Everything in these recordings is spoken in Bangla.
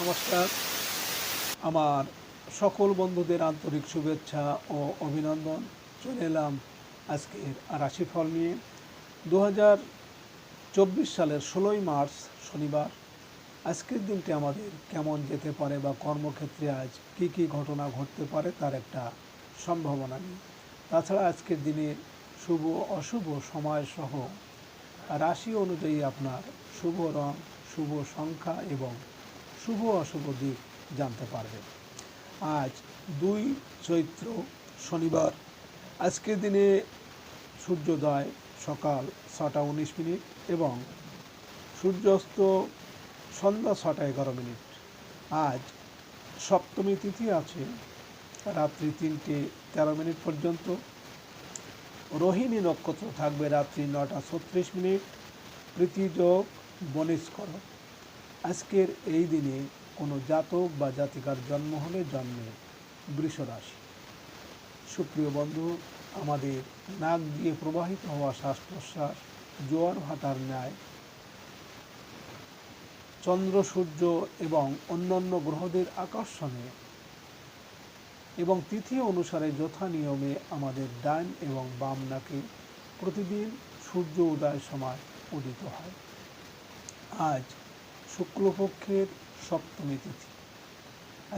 নমস্কার। আমার সকল বন্ধুদের আন্তরিক শুভেচ্ছা ও অভিনন্দন। চলে এলাম আজকের রাশিফল নিয়ে। দু চব্বিশ সালের ষোলোই মার্চ শনিবার। আজকের দিনটি আমাদের কেমন যেতে পারে বা কর্মক্ষেত্রে আজ কী কী ঘটনা ঘটতে পারে তার একটা সম্ভাবনা নেই তাছাড়া আজকের দিনে শুভ অশুভ সময় সহ রাশি অনুযায়ী আপনার শুভ রং, শুভ সংখ্যা এবং শুভ অশুভ দিক জানতে পারবেন আজ দুই চৈত্র শনিবার। আজকের দিনে সূর্যোদয় সকাল ছটা উনিশ মিনিট এবং সূর্যাস্ত সন্ধ্যা ছটা এগারো মিনিট। আজ সপ্তমী তিথি আছে, রাত্রি তিনটে তেরো মিনিট পর্যন্ত। রোহিণী নক্ষত্র থাকবে রাত্রি নটা ছত্রিশ মিনিট। প্রীতিযোগ বনিষ্কর। আজকের এই দিনে কোনো জাতক বা জাতিকার জন্ম হলে জন্মে বৃষ রাশি সুপ্রিয় বন্ধু, আমাদের নাক দিয়ে প্রবাহিত হওয়া শ্বাস প্রশ্বাস জোয়ার ভাটার ন্যায়, চন্দ্র, সূর্য এবং অন্যান্য গ্রহদের আকর্ষণে এবং তিথি অনুসারে যথা নিয়মে আমাদের ডান এবং বাম নাকে প্রতিদিন সূর্য উদয় সময় উদিত হয়। আজ শুক্লপক্ষের সপ্তমী তিথি।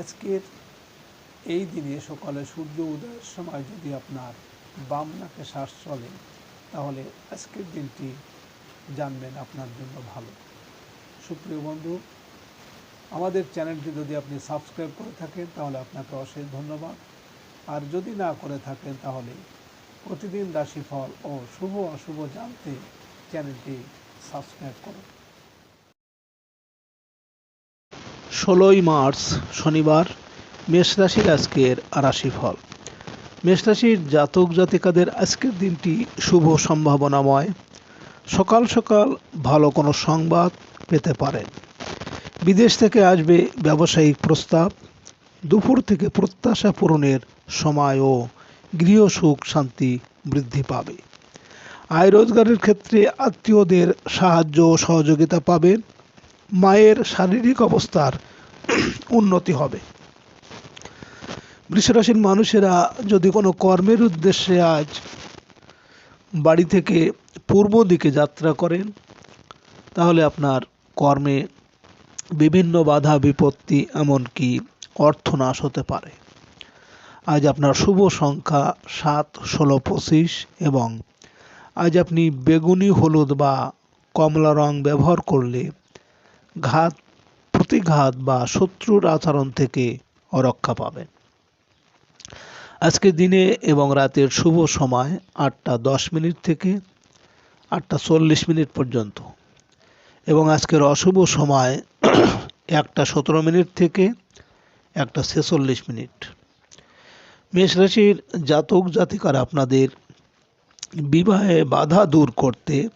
আজকের এই দিনে সকালে সূর্য উদয়ের সময় যদি আপনার বাম নাকে শ্বাস চলে, তাহলে আজকের দিনটি জানবেন আপনার জন্য ভালো। সুপ্রিয় বন্ধু, আমাদের চ্যানেলটি যদি আপনি সাবস্ক্রাইব করে থাকেন, তাহলে আপনাকে অশেষ ধন্যবাদ। আর যদি না করে থাকেন, তাহলে প্রতিদিন রাশিফল ও শুভ অশুভ জানতে চ্যানেলটি সাবস্ক্রাইব করুন। ষোলোই মার্চ, শনিবার মেষরাশির আজকের রাশিফল। মেষ রাশির জাতক জাতিকাদের আজকের দিনটি শুভ সম্ভাবনাময়। সকাল সকাল ভালো কোনো সংবাদ পেতে পারেন। বিদেশ থেকে আসবে ব্যবসায়িক প্রস্তাব। দুপুর থেকে প্রত্যাশা পূরণের সময় ও গৃহ সুখ শান্তি বৃদ্ধি পাবে। আয় রোজগারের ক্ষেত্রে আত্মীয়দের সাহায্য ও সহযোগিতা পাবেন। মায়ের শারীরিক অবস্থার উন্নতি হবে। বৃষরাশির মানুষেরা যদি কোনো কর্মের উদ্দেশ্যে আজ বাড়ি থেকে পূর্ব দিকে যাত্রা করেন, তাহলে আপনার কর্মে বিভিন্ন বাধা, বিপত্তি, এমনকি অর্থনাশ হতে পারে। আজ আপনার শুভ সংখ্যা সাত, ষোলো, পঁচিশ এবং আজ আপনি বেগুনি, হলুদ বা কমলা রং ব্যবহার করলে ঘাত, প্রতিঘাত বা শত্রুর আচরণ থেকে রক্ষা পাবেন। আজকে দিনে এবং রাতের শুভ সময় আটটা দশ মিনিট থেকে আটটা চল্লিশ মিনিট পর্যন্ত। এবং আজকের অশুভ সময় একটা সতেরো মিনিট থেকে একটা ছেচল্লিশ মিনিট। মেষ রাশির জাতক জাতিকার আপনাদের বিবাহে বাধা দূর করতে,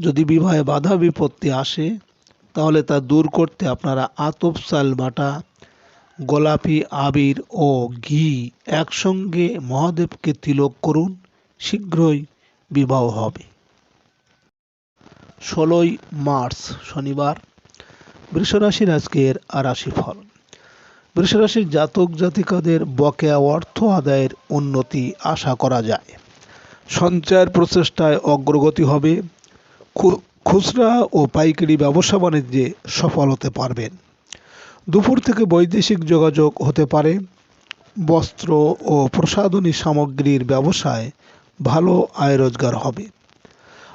যদি বিবাহে বাধা বিপত্তি আসে তাহলে তা দূর করতে আপনারা আতপ চাল বাটা গোলাপি, আবির ও ঘি একসঙ্গে মহাদেবকে তিলক করুন, শীঘ্রই বিবাহ হবে। ষোলোই মার্চ, শনিবার, বৃষরাশির আজকের রাশিফল। বৃষরাশির জাতক জাতিকাদের বকেয়া অর্থ আদায়ের উন্নতি আশা করা যায়। সঞ্চয়ের প্রচেষ্টায় অগ্রগতি হবে। খু- খুচরা ও পাইকারি ব্যবসা বাণিজ্যে সফল হতে পারবেন। দুপুর থেকে বৈদেশিক যোগাযোগ হতে পারে। বস্ত্র ও প্রসাধনী সামগ্রীর ব্যবসায় ভালো আয় রোজগার হবে।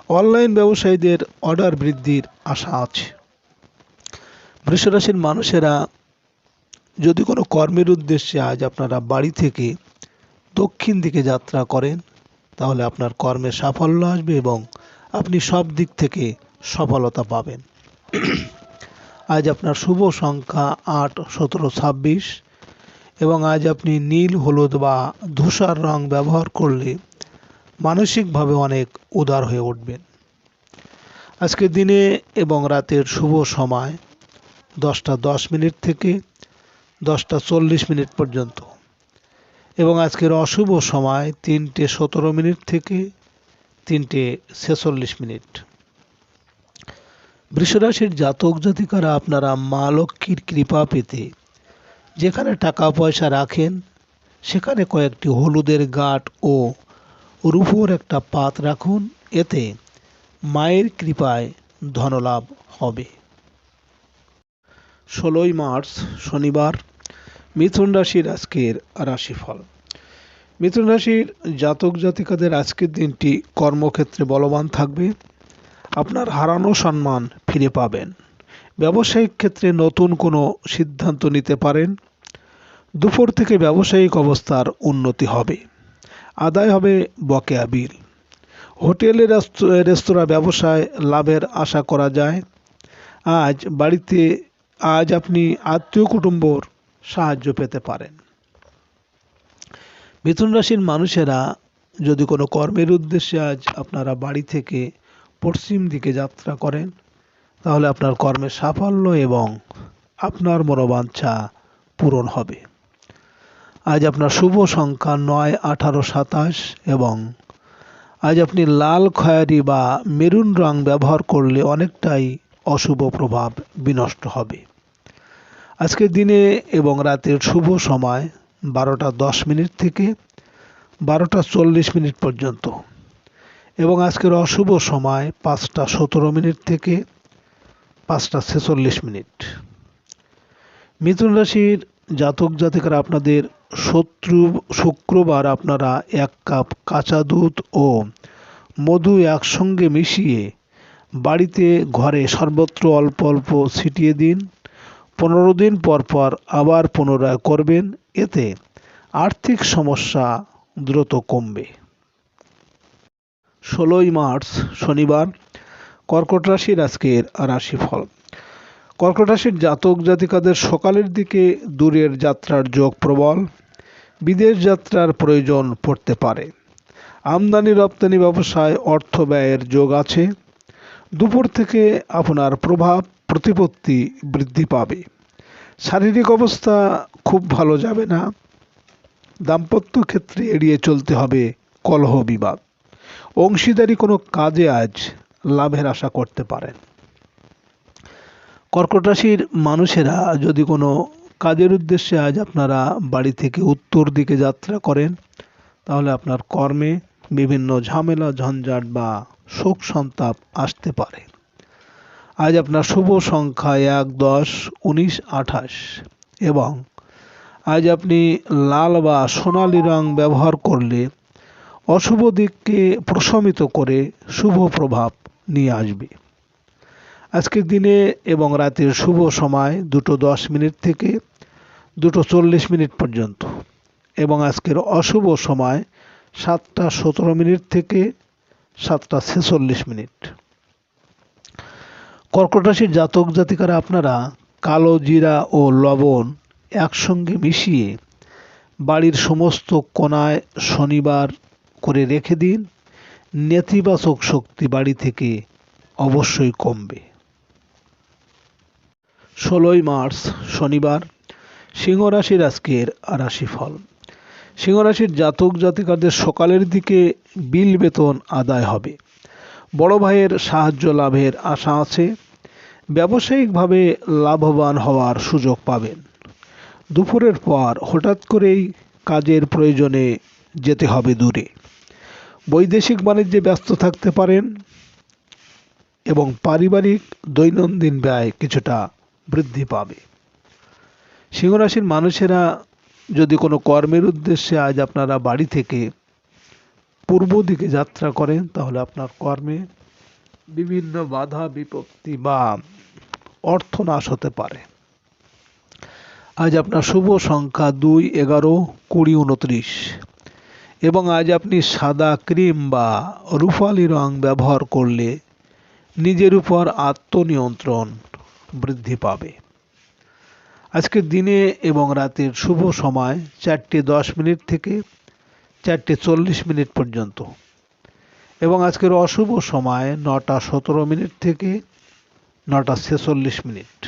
অনলাইন ব্যবসায়ীদের অর্ডার বৃদ্ধির আশা আছে। বৃষরাশির মানুষেরা যদি কোনো কর্মের উদ্দেশ্যে আজ আপনারা বাড়ি থেকে দক্ষিণ দিকে যাত্রা করেন, তাহলে আপনার কর্মে সাফল্য আসবে এবং আপনি সব দিক থেকে সফলতা পাবেন। আজ আপনার শুভ সংখ্যা আট, সতেরো, ছাব্বিশ এবং আজ আপনি নীল, হলুদ বা ধূসর রং ব্যবহার করলে মানসিকভাবে অনেক উদার হয়ে উঠবেন। আজকের দিনে এবং রাতের শুভ সময় দশটা দশ মিনিট থেকে দশটা চল্লিশ মিনিট পর্যন্ত এবং আজকের অশুভ সময় তিনটে সতেরো মিনিট থেকে তিনটে ছেচল্লিশ মিনিট। বৃষরাশির জাতক জাতিকারা আপনারা মা লক্ষ্মীর কৃপা পেতে, যেখানে টাকা পয়সা রাখেন, সেখানে কয়েকটি হলুদের গাঁট ও রূপোর একটা পাত রাখুন, এতে মায়ের কৃপায় ধনলাভ হবে। ষোলোই মার্চ শনিবার, মিথুন রাশির আজকের রাশিফল। মিথুন রাশির জাতক জাতিকাদের আজকের দিনটি কর্মক্ষেত্রে বলবান থাকবে। আপনার হারানো সম্মান ফিরে পাবেন। ব্যবসায়িক ক্ষেত্রে নতুন কোনো সিদ্ধান্ত নিতে পারেন। দুপুর থেকে ব্যবসায়িক অবস্থার উন্নতি হবে। আদায় হবে বকেয়া বিল। হোটেলে, রেস্ত- রেস্তোরাঁ ব্যবসায় লাভের আশা করা যায়। আজ বাড়িতে, আজ আপনি আত্মীয় কুটুম্বর সাহায্য পেতে পারেন। মিথুন রাশির মানুষেরা যদি কোনো কর্মের উদ্দেশ্যে আজ আপনারা বাড়ি থেকে পশ্চিম দিকে যাত্রা করেন, তাহলে আপনার কর্মের সাফল্য এবং আপনার মনোবাঞ্ছা পূরণ হবে। আজ আপনার শুভ সংখ্যা নয়, আঠারো, সাতাশ এবং আজ আপনি লাল খয়েরি বা মেরুন রং ব্যবহার করলে অনেকটাই অশুভ প্রভাব বিনষ্ট হবে। আজকের দিনে এবং রাতের শুভ সময় বারোটা দশ মিনিট থেকে বারোটা চল্লিশ মিনিট পর্যন্ত। এবং আজকের অশুভ সময় পাঁচটা সতেরো মিনিট থেকে পাঁচটা ছেচল্লিশ মিনিট। মিথুন রাশির জাতক জাতিকারা আপনাদের শত্রু শুক্রবার আপনারা এক কাপ কাঁচা দুধ ও মধু একসঙ্গে মিশিয়ে বাড়িতে ঘরে সর্বত্র অল্প অল্প ছিটিয়ে দিন। পনেরো দিন পর পর আবার পুনরায় করবেন, এতে আর্থিক সমস্যা দ্রুত কমবে। ষোলোই মার্চ, শনিবার, কর্কট রাশির আজকের রাশিফল। কর্কট রাশির জাতক জাতিকাদের সকালের দিকে দূরের যাত্রার যোগ প্রবল, বিদেশ যাত্রার প্রয়োজন পড়তে পারে। আমদানি রপ্তানি ব্যবসায় অর্থ ব্যয়ের যোগ আছে। দুপুর থেকে আপনার প্রভাব প্রতিপত্তি বৃদ্ধি পাবে। শারীরিক অবস্থা খুব ভালো যাবে না। দাম্পত্য ক্ষেত্রে এড়িয়ে চলতে হবে কলহ বিবাদ। অংশীদারি কোনো কাজে আজ লাভের আশা করতে পারেন। কর্কট রাশির মানুষেরা যদি কোনো কাজের উদ্দেশ্যে আজ আপনারা বাড়ি থেকে উত্তর দিকে যাত্রা করেন, তাহলে আপনার কর্মে বিভিন্ন ঝামেলা, ঝঞ্ঝাট বা শোক সন্তাপ আসতে পারে। আজ আপনার শুভ সংখ্যা এক, দশ, উনিশ, আঠাশ। এবং আজ আপনি লাল বা সোনালি রং ব্যবহার করলে অশুভ দিককে প্রশমিত করে শুভ প্রভাব নিয়ে আসবে। আজকের দিনে এবং রাতের শুভ সময় দুটো দশ মিনিট থেকে দুটো চল্লিশ মিনিট পর্যন্ত। এবং আজকের অশুভ সময় সাতটা সতেরো মিনিট থেকে সাতটা ছেচল্লিশ মিনিট। কর্কট রাশির জাতক জাতিকারা আপনারা কালো, জিরা ও লবণ একসঙ্গে মিশিয়ে বাড়ির সমস্ত কোনায় শনিবার করে রেখে দিন। নেতিবাচক শক্তি বাড়ি থেকে অবশ্যই কমবে। ষোলোই মার্চ, শনিবার সিংহ রাশির আজকের রাশিফল। সিংহ রাশির জাতক জাতিকাদের সকালের দিকে বিল বেতন আদায় হবে। বড় ভাইয়ের সাহায্য লাভের আশা আছে, ব্যবসায়িকভাবে লাভবান হওয়ার সুযোগ পাবেন। দুপুরের পর হঠাৎ করেই কাজের প্রয়োজনে যেতে হবে দূরে। বৈদেশিক বাণিজ্যে ব্যস্ত থাকতে পারেন এবং পারিবারিক দৈনন্দিন ব্যয় কিছুটা বৃদ্ধি পাবে। সিংহরাশির মানুষেরা যদি কোনো কর্মের উদ্দেশ্যে আজ আপনারা বাড়ি থেকে পূর্ব দিকে যাত্রা করেন, তাহলে আপনার কর্মে বিভিন্ন বাধা বিপত্তি বা অর্থনাশ হতে পারে। আজ আপনার শুভ সংখ্যা দুই, এগারো, কুড়ি, উনত্রিশ। এবং আজ আপনি সাদা ক্রিম বা রুফালি রং ব্যবহার করলে নিজের উপর আত্মনিয়ন্ত্রণ বৃদ্ধি পাবে। আজকের দিনে এবং রাতের শুভ সময় চারটে দশ মিনিট থেকে চারটে চল্লিশ মিনিট পর্যন্ত। এবং আজকের অশুভ সময় নটা সতেরো মিনিট থেকে নটা ছেচল্লিশ মিনিট।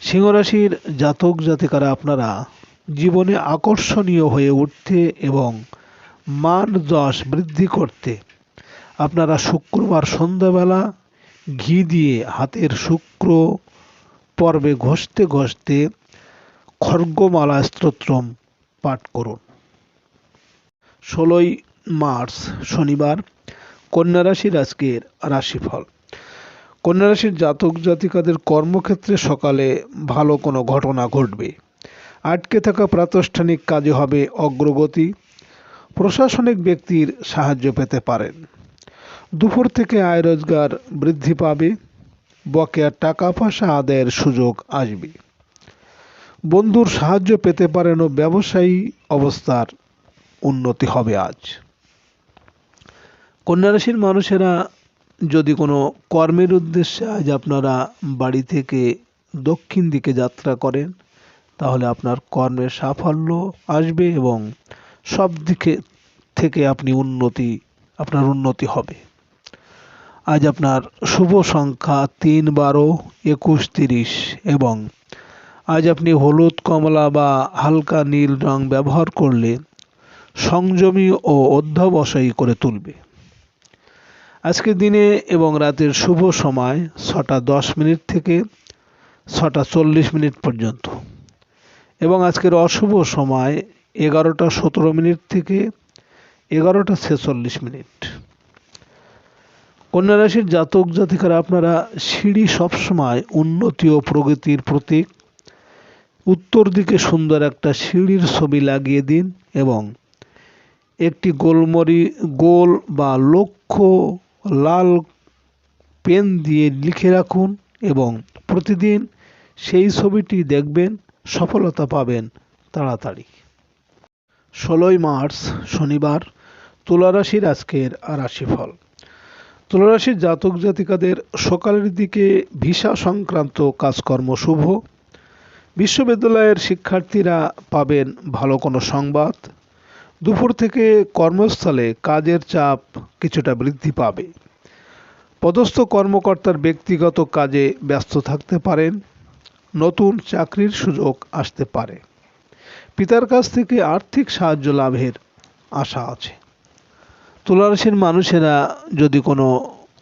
সিংহরাশির জাতক জাতিকারা আপনারা জীবনে আকর্ষণীয় হয়ে উঠতে এবং মান যশ বৃদ্ধি করতে আপনারা শুক্রবার সন্ধ্যাবেলা ঘি দিয়ে হাতের শুক্র পর্বে ঘষতে ঘষতে খর্গমালা স্তোত্রম পাঠ করুন। ষোলোই মার্চ, শনিবার, কন্যা রাশির আজকের রাশিফল। কন্যা রাশির জাতক জাতিকাদের কর্মক্ষেত্রে সকালে ভালো কোনো ঘটনা ঘটবে। আটকে থাকা প্রাতিষ্ঠানিক কাজে হবে অগ্রগতি। প্রশাসনিক ব্যক্তির সাহায্য পেতে পারেন। দুপুর থেকে আয় রোজগার বৃদ্ধি পাবে। বকেয়া টাকা পয়সা আদায়ের সুযোগ আসবে। বন্ধুর সাহায্য পেতে পারেন ও ব্যবসায়ী অবস্থার উন্নতি হবে আজ। কন্যা রাশির মানুষেরা যদি কোনো কর্মের উদ্দেশ্যে আজ আপনারা বাড়ি থেকে দক্ষিণ দিকে যাত্রা করেন, তাহলে আপনার কর্মের সাফল্য আসবে এবং সব দিকে থেকে আপনি উন্নতি, আপনার উন্নতি হবে। আজ আপনার শুভ সংখ্যা তিন, বারো, একুশ, তিরিশ এবং আজ আপনি হলুদ, কমলা বা হালকা নীল রং ব্যবহার করলে সংযমী ও অধ্যবসায়ী করে তুলবে। আজকের দিনে এবং রাতের শুভ সময় ছটা দশ মিনিট থেকে ছটা চল্লিশ মিনিট পর্যন্ত। এবং আজকের অশুভ সময় এগারোটা সতেরো মিনিট থেকে এগারোটা ছেচল্লিশ মিনিট। কন্যা রাশির জাতক জাতিকারা আপনারা সিঁড়ি সবসময় উন্নতি ও প্রগতির প্রতীক। উত্তর দিকে সুন্দর একটা সিঁড়ির ছবি লাগিয়ে দিন এবং একটি গোলমরি, গোল বা লক্ষ্য লাল পেন দিয়ে লিখে রাখুন এবং প্রতিদিন সেই ছবিটি দেখবেন, সফলতা পাবেন তাড়াতাড়ি। ষোলোই মার্চ, শনিবার, তুলারাশির আজকের রাশিফল। তুলারাশির জাতক জাতিকাদের সকালের দিকে ভিসা সংক্রান্ত কাজকর্ম শুভ। বিশ্ববিদ্যালয়ের শিক্ষার্থীরা পাবেন ভালো কোনো সংবাদ। দুপুর থেকে কর্মস্থলে কাজের চাপ কিছুটা বৃদ্ধি পাবে। পদস্থ কর্মকর্তার ব্যক্তিগত কাজে ব্যস্ত থাকতে পারেন, নতুন চাকরির সুযোগ আসতে পারে। পিতার কাছ থেকে আর্থিক সাহায্য লাভের আশা আছে। তুলারাশির মানুষেরা যদি কোনো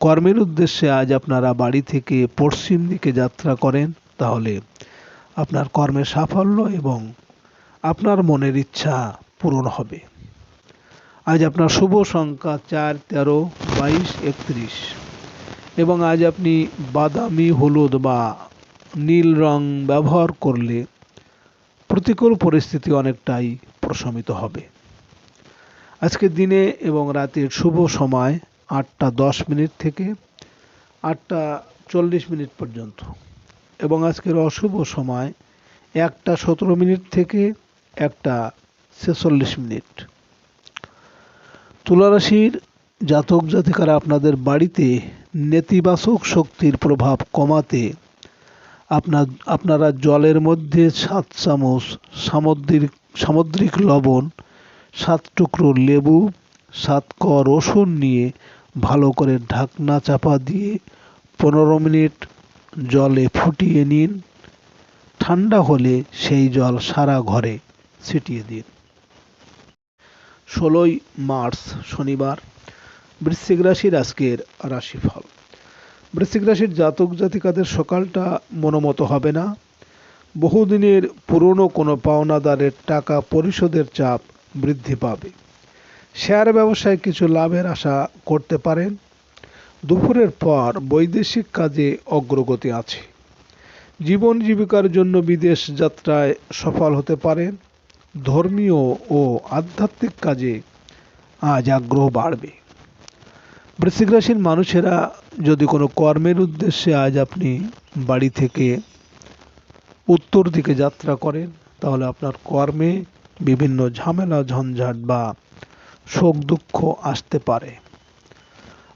কর্মের উদ্দেশ্যে আজ আপনারা বাড়ি থেকে পশ্চিম দিকে যাত্রা করেন, তাহলে আপনার কর্মের সাফল্য এবং আপনার মনের ইচ্ছা পূরণ হবে। আজ আপনার শুভ সংখ্যা চার, তেরো, বাইশ, একত্রিশ। এবং আজ আপনি বাদামি, হলুদ বা নীল রং ব্যবহার করলে প্রতিকূল পরিস্থিতি অনেকটাই প্রশমিত হবে। আজকের দিনে এবং রাতের শুভ সময় আটটা দশ মিনিট থেকে আটটা চল্লিশ মিনিট পর্যন্ত। এবং আজকের অশুভ সময় একটা সতেরো মিনিট থেকে একটা ছেচল্লিশ মিনিট। তুলারাশির জাতক জাতিকারা আপনাদের বাড়িতে নেতিবাচক শক্তির প্রভাব কমাতে আপনার, আপনারা জলের মধ্যে সাত চামচ সামুদ্রিক সামুদ্রিক লবণ, সাত টুকরো লেবু, সাত ক রসুন নিয়ে ভালো করে ঢাকনা চাপা দিয়ে পনেরো মিনিট জলে ফুটিয়ে নিন। ঠান্ডা হলে সেই জল সারা ঘরে ছিটিয়ে দিন। ষোলোই মার্চ, শনিবার, বৃশ্চিক রাশির আজকের রাশিফল। বৃশ্চিক রাশির জাতক জাতিকাদের সকালটা মনোমতো হবে না। বহুদিনের পুরনো কোনো পাওনাদারের টাকা পরিশোধের চাপ বৃদ্ধি পাবে। শেয়ার ব্যবসায় কিছু লাভের আশা করতে পারেন। দুপুরের পর বৈদেশিক কাজে অগ্রগতি আছে। জীবন জীবিকার জন্য বিদেশ যাত্রায় সফল হতে পারেন। ধর্মীয় ও আধ্যাত্মিক কাজে আজ আগ্রহ বাড়বে। বৃশ্চিক রাশির মানুষেরা যদি কোনো কর্মের উদ্দেশ্যে আজ আপনি বাড়ি থেকে উত্তর দিকে যাত্রা করেন, তাহলে আপনার কর্মে বিভিন্ন ঝামেলা, ঝঞ্ঝাট বা শোক দুঃখ আসতে পারে।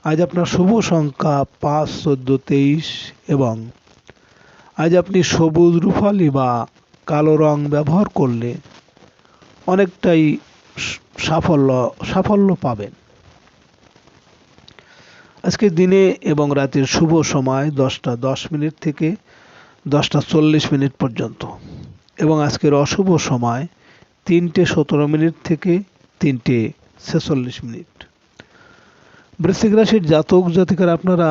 আজ আপনার শুভ সংখ্যা পাঁচ, চোদ্দ, তেইশ এবং আজ আপনি সবুজ রুফালি বা কালো রং ব্যবহার করলে অনেকটাই সাফল্য সাফল্য পাবেন। আজকে দিনে এবং রাতের শুভ সময় দশটা দশ মিনিট থেকে দশটা চল্লিশ মিনিট পর্যন্ত এবং আজকের অশুভ সময় তিনটে সতেরো মিনিট থেকে তিনটে ছেচল্লিশ মিনিট। বৃশ্চিক রাশির জাতক জাতিকার আপনারা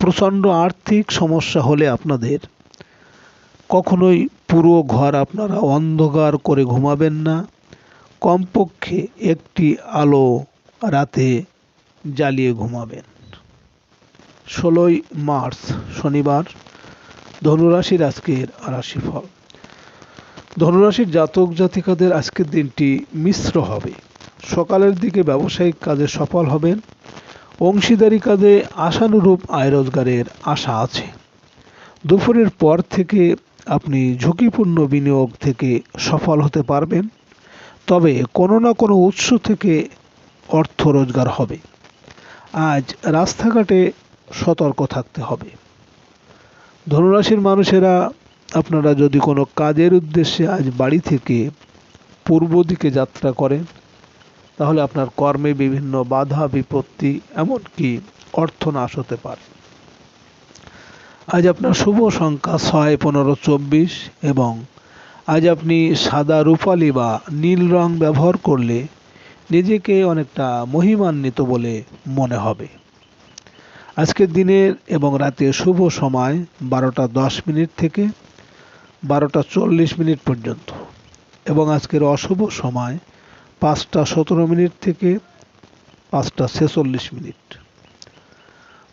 প্রচণ্ড আর্থিক সমস্যা হলে আপনাদের কখনোই পুরো ঘর আপনারা অন্ধকার করে ঘুমাবেন না। কমপক্ষে একটি আলো রাতে জ্বালিয়ে ঘুমাবেন। ষোলোই মার্চ, শনিবার, ধনুরাশির আজকের রাশিফল। ধনুরাশির জাতক জাতিকাদের আজকের দিনটি মিশ্র হবে। সকালের দিকে ব্যবসায়িক কাজে সফল হবেন। অংশীদারি কাজে আশানুরূপ আয় রোজগারের আশা আছে। দুপুরের পর থেকে আপনি ঝুঁকিপূর্ণ বিনিয়োগ থেকে সফল হতে পারবেন, তবে কোনো না কোনো উৎস থেকে অর্থ রোজগার হবে। আজ রাস্তাঘাটে সতর্ক থাকতে হবে। ধনুরাশির মানুষেরা, আপনারা যদি কোনো কাজের উদ্দেশ্যে আজ বাড়ি থেকে পূর্ব দিকে যাত্রা করেন, তাহলে আপনার কর্মে বিভিন্ন বাধা, বিপত্তি, এমনকি অর্থনাশ হতে পারে। আজ আপনার শুভ সংখ্যা ছয়, পনেরো, চব্বিশ এবং আজ আপনি সাদা রূপালি বা নীল রং ব্যবহার করলে নিজেকে অনেকটা মহিমান্বিত বলে মনে হবে। আজকের দিনের এবং রাতের শুভ সময় বারোটা দশ মিনিট থেকে বারোটা চল্লিশ মিনিট পর্যন্ত এবং আজকের অশুভ সময় পাঁচটা সতেরো মিনিট থেকে পাঁচটা ছেচল্লিশ মিনিট।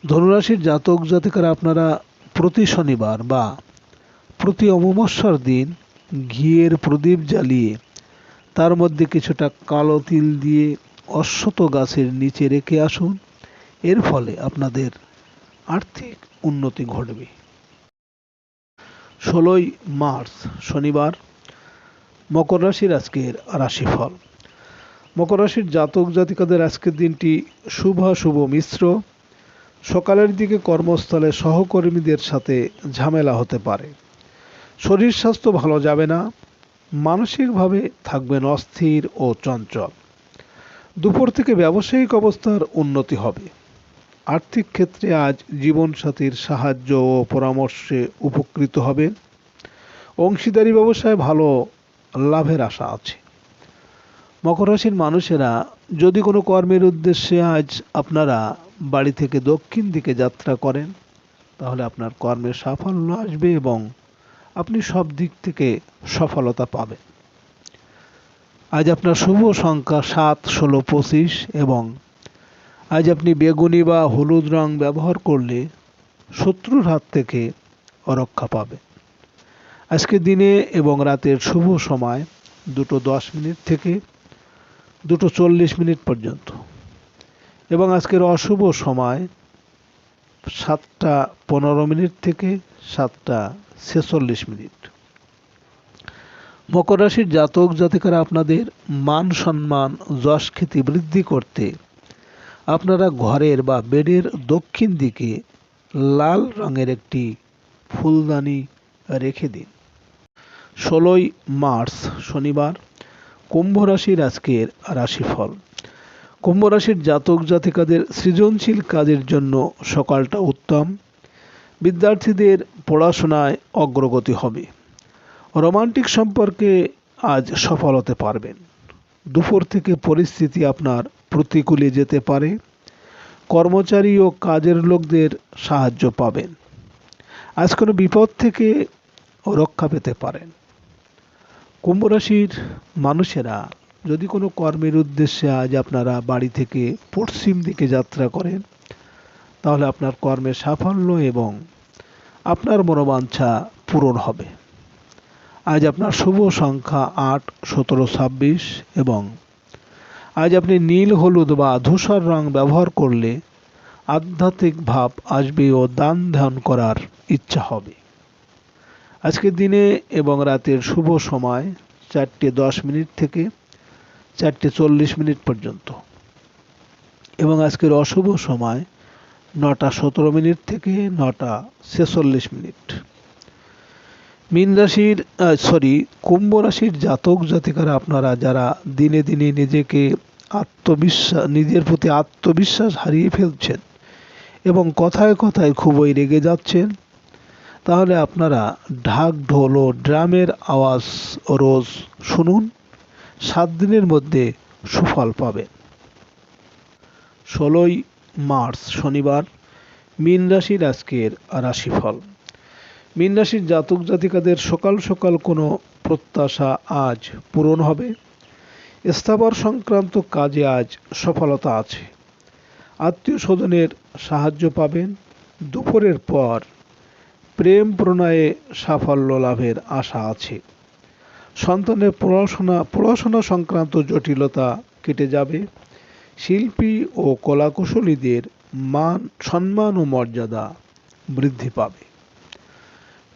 ধনুরাশির জাতক জাতিকারা আপনারা প্রতি শনিবার বা প্রতি অমাবস্যার দিন ঘিয়ের প্রদীপ জ্বালিয়ে তার মধ্যে কিছুটা কালো তিল দিয়ে অশ্বত গাছের নিচে রেখে আসুন। এর ফলে আপনাদের আর্থিক উন্নতি ঘটবে। ষোলোই মার্চ, শনিবার, মকর রাশির আজকের রাশিফল। মকর রাশির জাতক জাতিকাদের আজকের দিনটি শুভ শুভাশুভ মিশ্র। সকালের দিকে কর্মস্থলে সহকর্মীদের সাথে ঝামেলা হতে পারে। শরীর স্বাস্থ্য ভালো যাবে না, মানসিকভাবে থাকবেন অস্থির ও চঞ্চল। দুপুর থেকে ব্যবসায়িক অবস্থার উন্নতি হবে। আর্থিক ক্ষেত্রে আজ জীবনসাথীর সাহায্য ও পরামর্শে উপকৃত হবে অংশীদারি ব্যবসায় ভালো লাভের আশা আছে। মকর রাশির মানুষেরা যদি কোনো কর্মের উদ্দেশ্যে আজ আপনারা বাড়ি থেকে দক্ষিণ দিকে যাত্রা করেন, তাহলে আপনার কর্মের সাফল্য আসবে এবং আপনি সব দিক থেকে সফলতা পাবেন। আজ আপনার শুভ সংখ্যা সাত, ষোলো, পঁচিশ এবং আজ আপনি বেগুনি বা হলুদ রং ব্যবহার করলে শত্রুর হাত থেকে রক্ষা পাবে আজকে দিনে এবং রাতের শুভ সময় দুটো দশ মিনিট থেকে দুটো চল্লিশ মিনিট পর্যন্ত। এবং আজকের অশুভ সময় সাতটা পনেরো মিনিট থেকে সাতটা ছেচল্লিশ মিনিট। মকর রাশির জাতক জাতিকারা আপনাদের মান সম্মান, যশ খ্যাতি বৃদ্ধি করতে আপনারা ঘরের বা বেডের দক্ষিণ দিকে লাল রঙের একটি ফুলদানি রেখে দিন। ষোলোই মার্চ শনিবার, কুম্ভ রাশির আজকের রাশিফল। কুম্ভ রাশির জাতক জাতিকাদের সৃজনশীল কাজের জন্য সকালটা উত্তম। বিদ্যার্থীদের পড়াশোনায় অগ্রগতি হবে। রোমান্টিক সম্পর্কে আজ সফল হতে পারবেন। দুপুর থেকে পরিস্থিতি আপনার প্রতিকূলে যেতে পারে। কর্মচারী ও কাজের লোকদের সাহায্য পাবেন। আজ কোনো বিপদ থেকে রক্ষা পেতে পারেন। কুম্ভ রাশির মানুষেরা যদি কোনো কর্মের উদ্দেশ্যে আজ আপনারা বাড়ি থেকে পশ্চিম দিকে যাত্রা করেন, তাহলে আপনার কর্মের সাফল্য এবং আপনার মনোবাঞ্ছা পূরণ হবে। আজ আপনার শুভ সংখ্যা আট, সতেরো, ছাব্বিশ এবং আজ আপনি নীল, হলুদ বা ধূসর রং ব্যবহার করলে আধ্যাত্মিক ভাব আসবে ও দান ধ্যান করার ইচ্ছা হবে। আজকের দিনে এবং রাতের শুভ সময় চারটে দশ মিনিট থেকে চারটে চল্লিশ মিনিট পর্যন্ত। এবং আজকের অশুভ সময় নটা সতেরো মিনিট থেকে নটা ছেচল্লিশ মিনিট। মীন রাশির সরি কুম্ভ রাশির জাতক জাতিকারা আপনারা যারা দিনে দিনে নিজেকে আত্মবিশ্বাস নিজের প্রতি আত্মবিশ্বাস হারিয়ে ফেলছেন এবং কথায় কথায় খুবই রেগে যাচ্ছেন, তাহলে আপনারা ঢাক, ঢোল ও ড্রামের আওয়াজ রোজ শুনুন। সাত দিনের মধ্যে সুফল পাবেন ষোলোই মার্চ শনিবার, মীন রাশির আজকের রাশিফল। মীন রাশির জাতক জাতিকাদের সকাল সকাল কোনো প্রত্যাশা আজ পূরণ হবে। স্থাবর সংক্রান্ত কাজে আজ সফলতা আছে। আত্মীয় স্বজনের সাহায্য পাবেন। দুপুরের পর প্রেম প্রণয়ে সাফল্য লাভের আশা আছে। সন্তানের পড়াশোনা পড়াশোনা সংক্রান্ত জটিলতা কেটে যাবে। শিল্পী ও কলাকুশলীদের মান, সম্মান ও মর্যাদা বৃদ্ধি পাবে।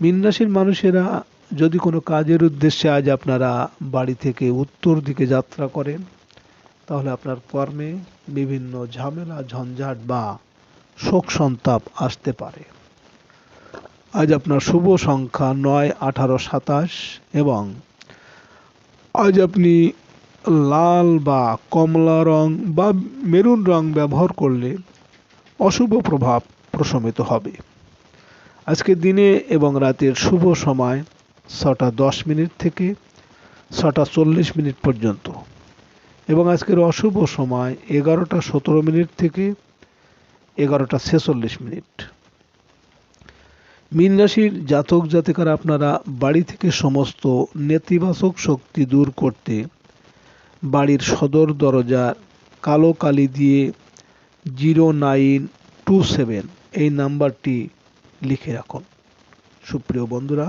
মীন মানুষেরা যদি কোনো কাজের উদ্দেশ্যে আজ আপনারা বাড়ি থেকে উত্তর দিকে যাত্রা করেন, তাহলে আপনার কর্মে বিভিন্ন ঝামেলা, ঝঞ্ঝাট বা শোক সন্তাপ আসতে পারে। আজ আপনার শুভ সংখ্যা নয়, আঠারো, সাতাশ এবং আজ আপনি লাল বা কমলা রং বা মেরুন রং ব্যবহার করলে অশুভ প্রভাব প্রশমিত হবে। আজকে দিনে এবং রাতের শুভ সময় ছটা দশ মিনিট থেকে ছটা চল্লিশ মিনিট পর্যন্ত এবং আজকের অশুভ সময় এগারোটা সতেরো মিনিট থেকে এগারোটা ছেচল্লিশ মিনিট। মীন রাশির জাতক জাতিকার আপনারা বাড়ি থেকে সমস্ত নেতিবাচক শক্তি দূর করতে, বাড়ির সদর দরজার কালো কালি দিয়ে জিরো নাইন টু সেভেন এই নাম্বারটি লিখে রাখুন। সুপ্রিয় বন্ধুরা